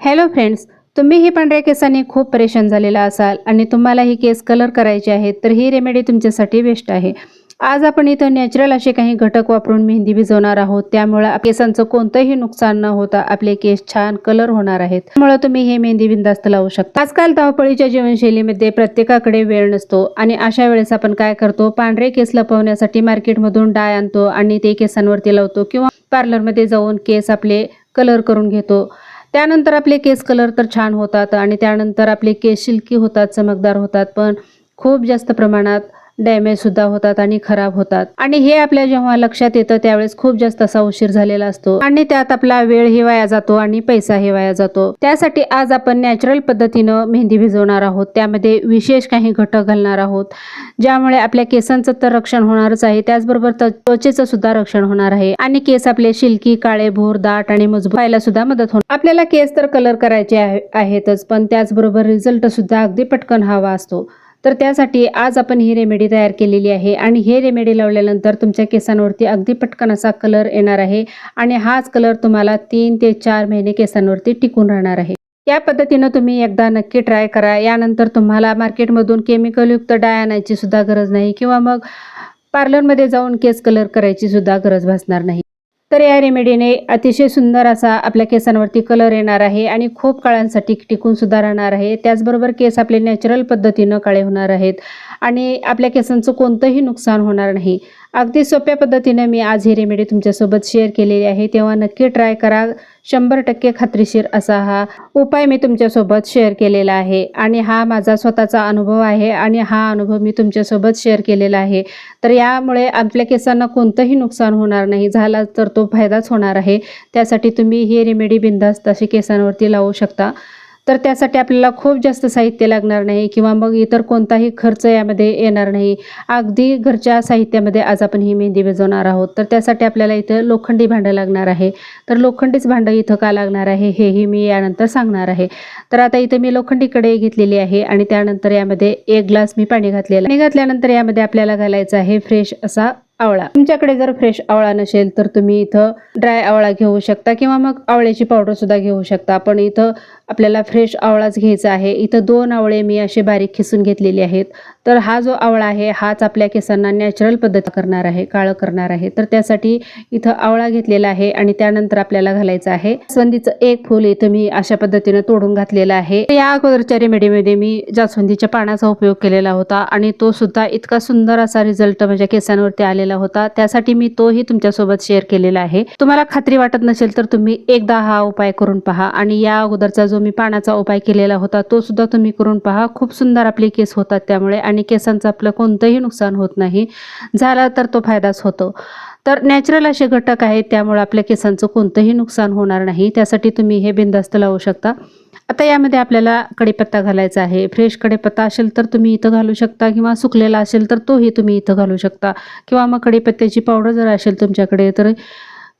Hello friends तुम्ही ही पांढऱ्या केसांनी खूप परेशान झालेला असाल आणि तुम्हाला ही केस कलर करायचे आहेत तर ही रेमेडी तुमच्यासाठी बेस्ट आहे. आज आपण इथं नॅचरल असे काही घटक वापरून मेहंदी भिजवणार आहोत. त्यामुळे केसांचं कोणतंही नुकसान न होता आपले केस छान कलर होणार आहेत. त्यामुळे तुम्ही हे मेहंदी बिंदास्त लावू शकता. आजकाल धावपळीच्या जीवनशैलीमध्ये प्रत्येकाकडे वेळ नसतो आणि अशा वेळेस आपण काय करतो? पांढरे केस लपवण्यासाठी मार्केटमधून डाय आणतो आणि ते केसांवरती लावतो किंवा पार्लरमध्ये जाऊन केस आपले कलर करून घेतो. त्यानंतर आपले केस कलर तर छान होतात आणि त्यानंतर आपले केस शिल्की होतात चमकदार होतात पण खूप जास्त प्रमाणात डॅमेज सुद्धा होतात आणि खराब होतात. आणि हे आपल्या जेव्हा लक्षात येतं त्यावेळेस खूप जास्त असा उशीर झालेला असतो. आणि त्यात आपला वेळ ही वाया जातो आणि पैसा ही वाया जातो. त्यासाठी आज आपण नॅचरल पद्धतीनं मेहंदी भिजवणार आहोत. त्यामध्ये विशेष काही घटक घालणार आहोत. ज्यामुळे आपल्या केसांचं तर रक्षण होणारच आहे. त्याचबरोबर त्वचेचं सुद्धा रक्षण होणार आहे. आणि केस आपले शिल्की काळे भोर दाट आणि मजबूत व्हायला सुद्धा मदत होणार. आपल्याला केस तर कलर करायचे आहेतच पण त्याचबरोबर रिझल्ट सुद्धा अगदी पटकन हवा असतो. तर त्यासाठी आज आपण ही रेमेडी तयार केलेली आहे. आणि हे रेमेडी लावल्यानंतर तुमच्या केसांवरती अगदी पटकन असा कलर येणार आहे. आणि हाच कलर तुम्हाला तीन ते चार महिने केसांवरती टिकून राहणार आहे. या पद्धतीनं तुम्ही एकदा नक्की ट्राय करा. यानंतर तुम्हाला मार्केटमधून केमिकलयुक्त डाय आणायची सुद्धा गरज नाही. किंवा मग पार्लरमध्ये जाऊन केस कलर करायची सुद्धा गरज भासणार नाही. तर या रेमेडीने अतिशय सुंदर असा आपल्या केसांवरती कलर येणार आहे आणि खूप काळांसाठी टिकून सुद्धा राहणार आहे. त्याचबरोबर केस आपले नॅचरल पद्धतीनं काळे होणार आहेत आणि आपल्या केसांचं कोणतंही नुकसान होणार नाही. अगदी सोप्या पद्धतीने मी आज ही रेमेडी तुमच्यासोबत शेअर केलेली आहे. तेव्हा नक्की ट्राय करा. शंभर टक्के खात्रीशीर असा हा उपाय मी तुमच्यासोबत शेअर केलेला आहे. आणि हा माझा स्वतःचा अनुभव आहे आणि हा अनुभव मी तुमच्यासोबत शेअर केलेला आहे. तर यामुळे आपल्या केसांना कोणतंही नुकसान होणार नाही. झाला तर तो फायदाच होणार आहे. त्यासाठी तुम्ही ही रेमेडी बिंदास्त अशी केसांवरती लावू शकता. तर त्यासाठी आपल्याला खूप जास्त साहित्य लागणार नाही किंवा मग इतर कोणताही खर्च यामध्ये येणार नाही. अगदी घरच्या साहित्यामध्ये आज आपण ही मेहंदी भिजवणार आहोत. तर त्यासाठी आपल्याला इथं लोखंडी भांडं लागणार आहे. तर लोखंडीच भांडं इथं का लागणार आहे हेही मी यानंतर सांगणार आहे. तर आता इथं मी लोखंडी कढई घेतलेली आहे आणि त्यानंतर यामध्ये एक ग्लास मी पाणी घातलेलं पाणी घातल्यानंतर यामध्ये आपल्याला घालायचं आहे फ्रेश असा आवळा. तुमच्याकडे जर फ्रेश आवळा नसेल तर तुम्ही इथं ड्राय आवळा घेऊ शकता किंवा मग आवळ्याची पावडर सुद्धा घेऊ शकता. पण इथं आपल्याला फ्रेश आवळाच घ्यायचा आहे. इथं दोन आवळे मी असे बारीक खिसून घेतलेले आहेत. तर हा जो आवळा आहे हाच आपल्या केसांना नॅचरल पद्धत करणार आहे काळं करणार आहे. तर त्यासाठी इथं आवळा घेतलेला आहे आणि त्यानंतर आपल्याला घालायचं आहे. जास्वंदीचं एक फूल इथं मी अशा पद्धतीने तोडून घातलेलं आहे. या अगोदरच्या रेमेडीमध्ये मी जास्वंदीच्या पानाचा उपयोग केलेला होता आणि तो सुद्धा इतका सुंदर असा रिझल्ट माझ्या केसांवरती आलेला होता. त्यासाठी मी तोही तुमच्यासोबत शेअर केलेला आहे. तुम्हाला खात्री वाटत नसेल तर तुम्ही एकदा हा उपाय करून पहा आणि या अगोदरचा जो मी पानाचा उपाय केलेला होता तो सुद्धा तुम्ही करून पहा. खूप सुंदर आपले केस होतात त्यामुळे आणि केसांचं आपलं कोणतंही नुकसान होत नाही. झाला तर तो फायदाच होतो. तर नॅचरल असे घटक आहेत त्यामुळे आपल्या केसांचं कोणतंही नुकसान होणार नाही. त्यासाठी तुम्ही हे बिंदास्त लावू शकता. आता यामध्ये आपल्याला कढीपत्ता घालायचा आहे. फ्रेश कढीपत्ता असेल तर तुम्ही इथं घालू शकता किंवा सुकलेला असेल तर तोही तुम्ही इथं घालू शकता. किंवा मग कढीपत्त्याची पावडर जर असेल तुमच्याकडे तर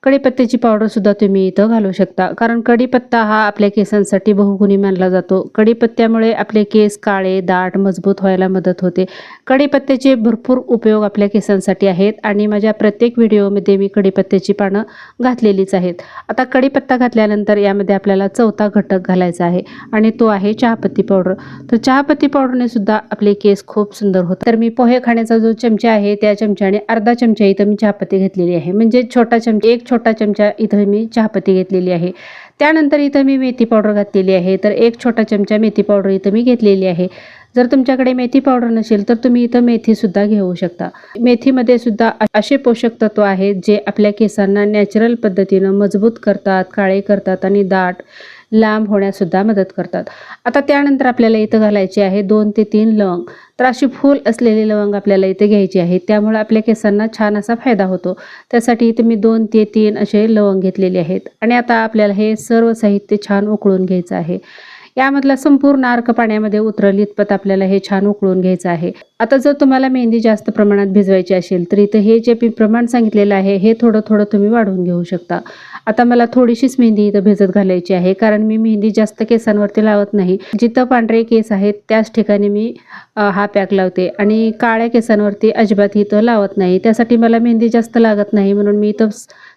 कढीपत्त्याची पावडरसुद्धा तुम्ही इथं घालू शकता. कारण कढीपत्ता हा आपल्या केसांसाठी बहुगुणी मानला जातो. कढीपत्त्यामुळे आपले केस काळे दाट मजबूत व्हायला मदत होते. कढीपत्त्याचे भरपूर उपयोग आपल्या केसांसाठी आहेत आणि माझ्या प्रत्येक व्हिडिओमध्ये मी कढीपत्त्याची पानं घातलेलीच आहेत. आता कढीपत्ता घातल्यानंतर यामध्ये आपल्याला चौथा घटक घालायचा आहे आणि तो आहे चहापत्ती पावडर तर चहापत्ती पावडरने सुद्धा आपले केस खूप सुंदर होतात. तर मी पोहे खाण्याचा जो चमचा आहे त्या चमच्याने अर्धा चमचा इथं मी चहापत्ती घेतलेली आहे. म्हणजे छोटा चमचा एक छोटा चमचा इथं मी चहापत्ती घेतलेली आहे. त्यानंतर इथं मी मेथी पावडर घातलेली आहे. तर एक छोटा चमचा मेथी पावडर इथं मी घेतलेली आहे. जर तुमच्याकडे मेथी पावडर नसेल तर तुम्ही इथं मेथीसुद्धा घेऊ शकता. मेथीमध्ये सुद्धा असे पोषक तत्व आहेत जे आपल्या केसांना नॅचरल पद्धतीनं मजबूत करतात काळे करतात आणि दाट लांब होण्यासुद्धा मदत करतात. आता त्यानंतर आपल्याला इथं घालायची आहे दोन ते तीन लवंग. तर अशी फूल असलेली लवंग आपल्याला इथे घ्यायची आहे. त्यामुळे आपल्या केसांना छान असा फायदा होतो. त्यासाठी इथे मी दोन ते तीन असे लवंग घेतलेले आहेत. आणि आता आपल्याला हे सर्व साहित्य छान उकळून घ्यायचं आहे. यामधला संपूर्ण अर्क पाण्यामध्ये उतरल इतपत आपल्याला हे छान उकळून घ्यायचं आहे. आता जर तुम्हाला मेहंदी जास्त प्रमाणात भिजवायची असेल तर इथं हे जे प्रमाण सांगितलेलं आहे हे थोडं थोडं तुम्ही वाढवून घेऊ शकता. आता मला थोडीशीच मेहंदी इथं भिजत घालायची आहे कारण मी मेहंदी जास्त केसांवरती लावत नाही. जिथं पांढरे केस आहेत त्याच ठिकाणी मी हा पॅक लावते. आणि काळ्या केसांवरती अजिबात इथं लावत नाही. त्यासाठी मला मेहंदी जास्त लागत नाही म्हणून मी इथं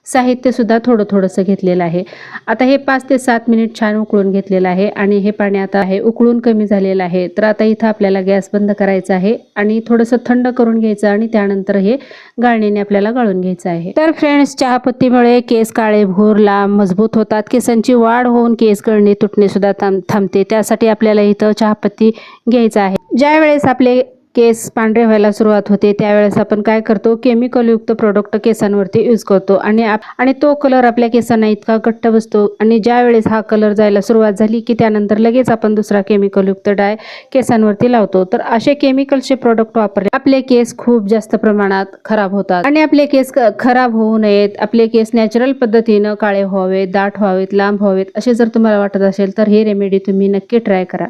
साहित्यसुद्धा थोडं थोडंसं घेतलेलं आहे. आता हे पाच ते सात मिनिट छान उकळून घेतलेलं आहे आणि हे पाणी आता आहे उकळून कमी झालेलं आहे. तर आता इथं आपल्याला गॅस बंद करायचा आहे आणि थोडंसं थंड करून घ्यायचं आणि त्यानंतर हे गाळणीने आपल्याला गाळून घ्यायचं आहे. तर फ्रेंड्स चहापत्तीमुळे केस काळे भोर लांब मजबूत होतात. केसांची वाढ होऊन केस गळणे तुटणे सुद्धा थांब थांबते. त्यासाठी आपल्याला इथं चहापत्ती घ्यायचं आहे. ज्या वेळेस आपले केस पांढरे व्हायला सुरुवात होते. त्यावेळेस आपण काय करतो? केमिकलयुक्त प्रोडक्ट केसांवरती यूज करतो. आणि आणि तो कलर आपल्या केसांना इतका घट्ट बसतो. आणि ज्या वेळेस हा कलर जायला सुरुवात झाली की त्यानंतर लगेच आपण दुसरा केमिकलयुक्त डाय केसांवरती लावतो. तर असे केमिकलचे प्रोडक्ट वापरले आपले केस खूप जास्त प्रमाणात खराब होतात. आणि आपले केस खराब होऊ नयेत. आपले केस नॅचरल पद्धतीनं काळे व्हावेत दाट व्हावेत लांब व्हावेत असे जर तुम्हाला वाटत असेल तर ही रेमेडी तुम्ही नक्की ट्राय करा.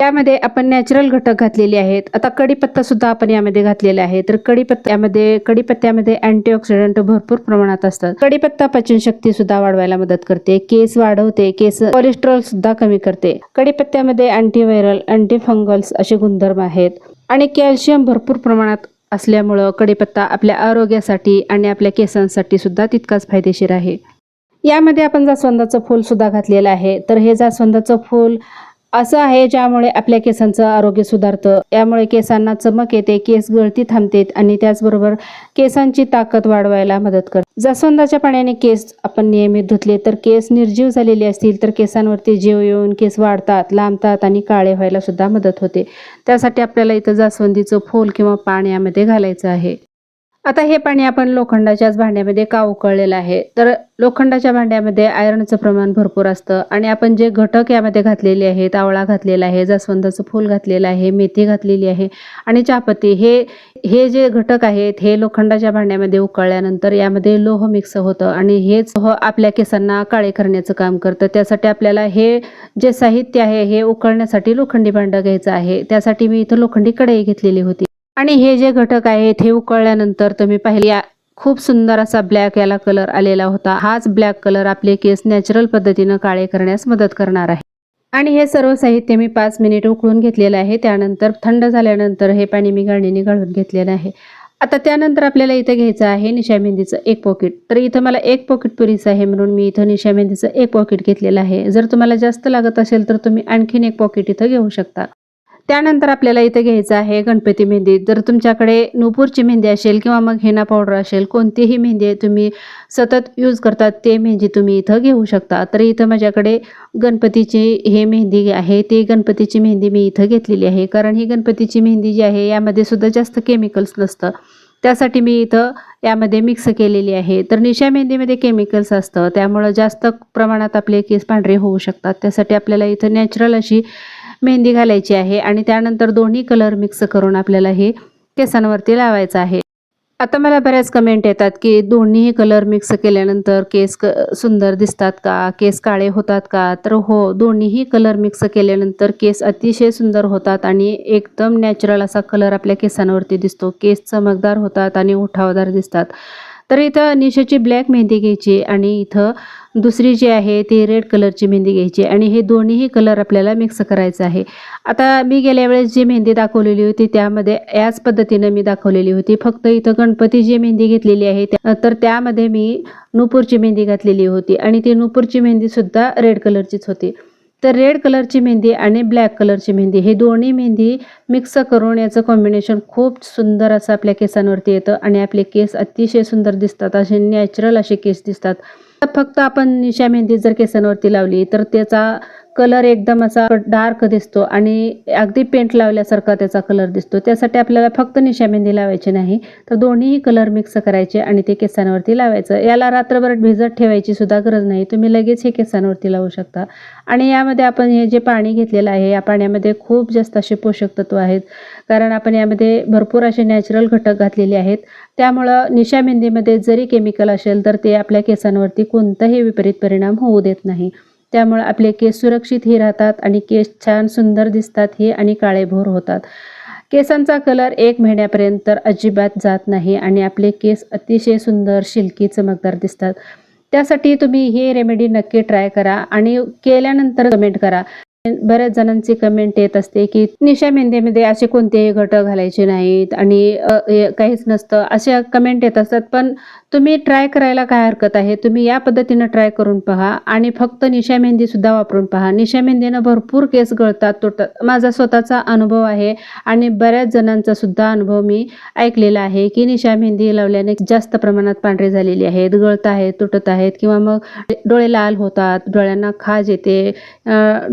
त्यामध्ये आपण नॅचरल घटक घातलेले आहेत. आता कडीपत्ता सुद्धा आपण यामध्ये घातलेला आहे. तर कडीपत्त्यामध्ये कडीपत्त्यामध्ये अँटीऑक्सिडंट भरपूर प्रमाणात असतात. कढीपत्ता पचनशक्ती सुद्धा वाढवायला मदत करते. केस वाढवते. केस कोलेस्ट्रॉल सुद्धा कमी करते. कडीपत्त्यामध्ये अँटीव्हायरल अँटीफंगल्स असे गुणधर्म आहेत. आणि कॅल्शियम भरपूर प्रमाणात असल्यामुळं कडीपत्ता आपल्या आरोग्यासाठी आणि आपल्या केसांसाठी सुद्धा तितकाच फायदेशीर आहे. यामध्ये आपण जास्वंदाचं फूल सुद्धा घातलेलं आहे. तर हे जास्वंदाचं फूल असं आहे ज्यामुळे आपल्या केसांचं आरोग्य सुधारतं. यामुळे केसांना चमक येते केस गळती थांबते आणि त्याचबरोबर केसांची ताकद वाढवायला मदत करते. जास्वंदाच्या पाण्याने केस आपण नियमित धुतले तर केस निर्जीव झालेले असतील तर केसांवरती जीव येऊन केस वाढतात लांबतात आणि काळे व्हायला सुद्धा मदत होते. त्यासाठी आपल्याला इथं जास्वंदीचं फूल किंवा पाण्यामध्ये घालायचं आहे. आता हे पाणी आपण लोखंडाच्याच भांड्यामध्ये का उकळलेलं आहे? तर लोखंडाच्या भांड्यामध्ये आयरनचं प्रमाण भरपूर असतं आणि आपण जे घटक यामध्ये घातलेले आहेत आवळा घातलेला आहे जास्वंदाचं फूल घातलेलं आहे मेथी घातलेली आहे आणि चहापत्ती हे हे जे घटक आहेत हे लोखंडाच्या भांड्यामध्ये उकळल्यानंतर यामध्ये लोह मिक्स होतं आणि हेच लोह आपल्या केसांना काळे करण्याचं काम करतं. त्यासाठी आपल्याला हे जे साहित्य आहे हे उकळण्यासाठी लोखंडी भांडं घ्यायचं आहे. त्यासाठी मी इथं लोखंडी कढई घेतलेली होती. आणि हे जे घटक आहेत हे उकळल्यानंतर तुम्ही पाहिल्या खूप सुंदर असा ब्लॅक याला कलर आलेला होता. हाच ब्लॅक कलर आपले केस नॅचरल पद्धतीनं काळे करण्यास मदत करणार आहे. आणि हे सर्व साहित्य मी पाच मिनिट उकळून घेतलेलं आहे. त्यानंतर थंड झाल्यानंतर हे पाणी मी गाळणीने गाळून घेतलेलं आहे. आता त्यानंतर आपल्याला इथं घ्यायचं आहे निशा मेहंदीचं एक पॉकेट तर इथं मला एक पॉकेट पुरीचं आहे म्हणून मी इथं निशा मेहंदीचं एक पॉकेट घेतलेलं आहे. जर तुम्हाला जास्त लागत असेल तर तुम्ही आणखीन एक पॉकेट इथं घेऊ शकता. त्यानंतर आपल्याला इथं घ्यायचं आहे गणपती मेहंदी. जर तुमच्याकडे नूपूरची मेहंदी असेल किंवा मग हेना पावडर असेल कोणतीही मेहंदी तुम्ही सतत यूज करतात ते मेहंदी तुम्ही इथं घेऊ शकता. तर इथं माझ्याकडे गणपतीची हे मेहंदी आहे ती गणपतीची मेहंदी मी इथं घेतलेली आहे. कारण ही गणपतीची मेहंदी जी आहे यामध्ये सुद्धा जास्त केमिकल्स नसतं. त्यासाठी मी इथं यामध्ये मिक्स केलेली आहे. तर निशा मेहंदीमध्ये केमिकल्स असतं त्यामुळं जास्त प्रमाणात आपले केस पांढरे होऊ शकतात. त्यासाठी आपल्याला इथं नॅचरल अशी मेहंदी घालायची आहे आणि त्यानंतर दोन्ही कलर मिक्स करून आपल्याला हे केसांवरती लावायचं आहे. आता मला बऱ्याच कमेंट येतात की दोन्हीही कलर मिक्स केल्यानंतर केस क सुंदर दिसतात का? केस काळे होतात का? तर हो दोन्हीही कलर मिक्स केल्यानंतर केस अतिशय सुंदर होतात आणि एकदम नॅचरल असा कलर आपल्या केसांवरती दिसतो. केस चमकदार होतात आणि उठावदार दिसतात. तर इथं निशाची ब्लॅक मेहंदी घ्यायची आणि इथं दुसरी जी आहे ती रेड कलरची मेहंदी घ्यायची आणि हे दोन्हीही कलर आपल्याला मिक्स करायचं आहे. आता मी गेल्या वेळेस जी मेहंदी दाखवलेली होती त्यामध्ये याच पद्धतीनं मी दाखवलेली होती. फक्त इथं गणपती जी मेहंदी घेतलेली आहे तर त्यामध्ये मी नूपूरची मेहंदी घातलेली होती आणि ती नूपूरची मेहंदीसुद्धा रेड कलरचीच होती. तर रेड कलरची मेहंदी आणि ब्लॅक कलरची मेहंदी. हे दोन्ही मेहंदी मिक्स करून याचं कॉम्बिनेशन खूप सुंदर असं आपल्या केसांवरती येतं आणि आपले केस अतिशय सुंदर दिसतात. असे नॅचरल असे केस दिसतात. फक्त आपण निशा मेहंदी जर केसांवरती लावली तर त्याचा कलर एकदम असा डार्क दिसतो आणि अगदी पेंट लावल्यासारखा त्याचा कलर दिसतो. त्यासाठी आपल्याला फक्त निशा मेहंदी लावायची नाही तर दोन्हीही कलर मिक्स करायचे आणि ते केसांवरती लावायचं. याला रात्रभर भिजत ठेवायची सुद्धा गरज नाही. तुम्ही लगेच हे केसांवरती लावू शकता. आणि यामध्ये आपण हे जे पाणी घेतलेलं आहे या पाण्यामध्ये खूप जास्त असे पोषक तत्व आहेत. कारण आपण यामध्ये भरपूर असे नॅचरल घटक घातलेले आहेत. त्यामुळं निशा मेहंदीमध्ये जरी केमिकल असेल तर ते आपल्या केसांवरती कोणताही विपरीत परिणाम होऊ देत नाही. त्यामुळे आपले केस सुरक्षितही राहतात आणि केस छान सुंदर दिसतात हे आणि काळेभोर होतात. केसांचा कलर एक महिन्यापर्यंत तर अजिबात जात नाही आणि आपले केस अतिशय सुंदर शिल्की चमकदार दिसतात. त्यासाठी तुम्ही हे रेमेडी नक्की ट्राय करा आणि केल्यानंतर कमेंट करा. बऱ्याच जणांची कमेंट येत असते की निशा मेहंदीमध्ये असे कोणतेही घटक घालायचे नाहीत आणि काहीच नसतं. अशा कमेंट येत असतात पण तुम्ही ट्राय करायला काय हरकत आहे? तुम्ही या पद्धतीनं ट्राय करून पहा आणि फक्त निशा मेहंदीसुद्धा वापरून पहा. निशा मेहंदीनं भरपूर केस गळतात. तुटतात माझा स्वतःचा अनुभव आहे आणि बऱ्याच जणांचा सुद्धा अनुभव मी ऐकलेला आहे की निशा मेहंदी लावल्याने जास्त प्रमाणात पांढरे झालेली आहेत. गळत आहेत तुटत आहेत किंवा मग डोळे लाल होतात डोळ्यांना खाज येते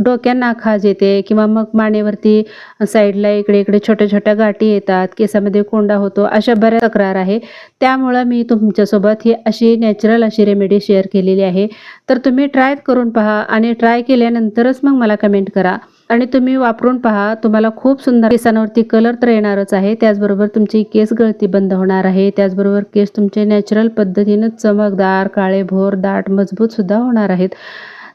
डोक्यांना खाज येते किंवा मग मानेवरती साईडला इकडे इकडे छोट्या छोट्या गाठी येतात केसामध्ये कोंडा होतो अशा बऱ्याच तक्रार आहे. त्यामुळं मी तुमच्या तुमच्यासोबत ही अशी नॅचरल अशी रेमेडी शेअर केलेली आहे. तर तुम्ही ट्राय करून पहा आणि ट्राय केल्यानंतरच मग मला कमेंट करा. आणि तुम्ही वापरून पहा तुम्हाला खूप सुंदर केसांवरती कलर तर येणारच आहे. त्याचबरोबर तुमची केस गळती बंद होणार आहे. त्याचबरोबर केस तुमचे नॅचरल पद्धतीनं चमकदार काळे भोर दाट मजबूत सुद्धा होणार आहेत.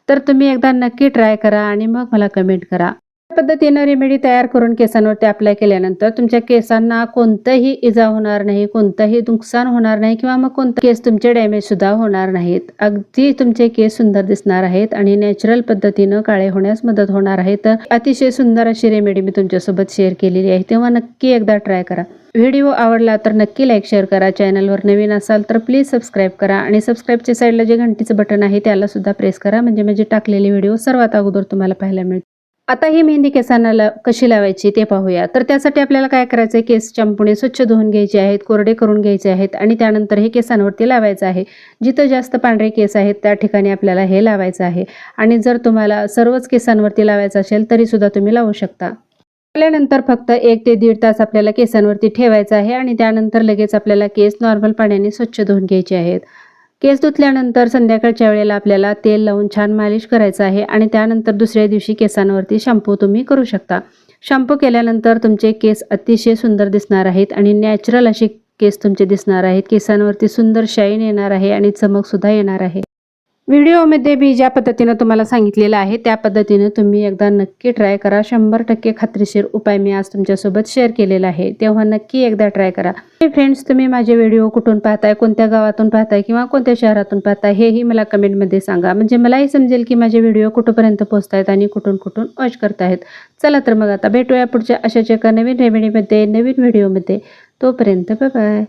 तर तुम्ही एकदा नक्की ट्राय करा आणि मग मला कमेंट करा. पद्धतीनं रेमेडी तयार करून केसांवरती अप्लाय केल्यानंतर तुमच्या केसांना कोणतंही इजा होणार नाही कोणतंही नुकसान होणार नाही किंवा मग कोणतं केस तुमचे डॅमेज सुद्धा होणार नाहीत. अगदी तुमचे केस सुंदर दिसणार आहेत आणि नॅचरल पद्धतीनं काळे होण्यास मदत होणार आहे. तर अतिशय सुंदर अशी रेमेडी मी तुमच्यासोबत शेअर केलेली आहे. तेव्हा नक्की एकदा ट्राय करा. व्हिडिओ आवडला तर नक्की लाईक शेअर करा. चॅनलवर नवीन असाल तर प्लीज सबस्क्राईब करा आणि सबस्क्राईबच्या साईडला जे घंटीचं बटन आहे त्याला सुद्धा प्रेस करा. म्हणजे माझे टाकलेले व्हिडिओ सर्वात अगोदर तुम्हाला पाहायला मिळतील आता ही मेहंदी केसांना ला कशी लावायची ते पाहूया. तर त्यासाठी आपल्याला काय करायचं आहे केस चंपुणे स्वच्छ धुवून घ्यायचे आहेत कोरडे करून घ्यायचे आहेत आणि त्यानंतर हे केसांवरती लावायचं आहे. जिथं जास्त पांढरे केस आहेत त्या ठिकाणी आपल्याला हे लावायचं आहे. आणि जर तुम्हाला सर्वच केसांवरती लावायचं असेल तरी सुद्धा तुम्ही लावू शकता. लावल्यानंतर फक्त एक ते दीड तास आपल्याला केसांवरती ठेवायचं आहे आणि त्यानंतर लगेच आपल्याला केस नॉर्मल पाण्याने स्वच्छ धुवून घ्यायचे आहेत. केस धुतल्यानंतर संध्याकाळच्या वेळेला आपल्याला तेल लावून छान मालिश करायचं आहे आणि त्यानंतर दुसऱ्या दिवशी केसांवरती शॅम्पू तुम्ही करू शकता. शॅम्पू केल्यानंतर तुमचे केस अतिशय सुंदर दिसणार आहेत आणि नॅचरल असे केस तुमचे दिसणार आहेत. केसांवरती सुंदर शाईन येणार आहे आणि चमकसुद्धा येणार आहे. व्हिडिओमध्ये मी ज्या पद्धतीनं तुम्हाला सांगितलेलं आहे त्या पद्धतीनं तुम्ही एकदा नक्की ट्राय करा. शंभर टक्के खात्रीशीर उपाय मी आज तुमच्यासोबत शेअर केलेला आहे. तेव्हा नक्की एकदा ट्राय करा. फ्रेंड्स तुम्ही माझे व्हिडिओ कुठून पाहताय कोणत्या गावातून पाहताय किंवा कोणत्या शहरातून पाहताय हेही मला कमेंटमध्ये सांगा. म्हणजे मलाही समजेल की माझे व्हिडिओ कुठंपर्यंत पोहोचतायत आणि कुठून कुठून वॉच करतायत. चला तर मग आता भेटूया पुढच्या अशाच एका नवीन रेमेडीमध्ये नवीन व्हिडिओमध्ये तोपर्यंत बाय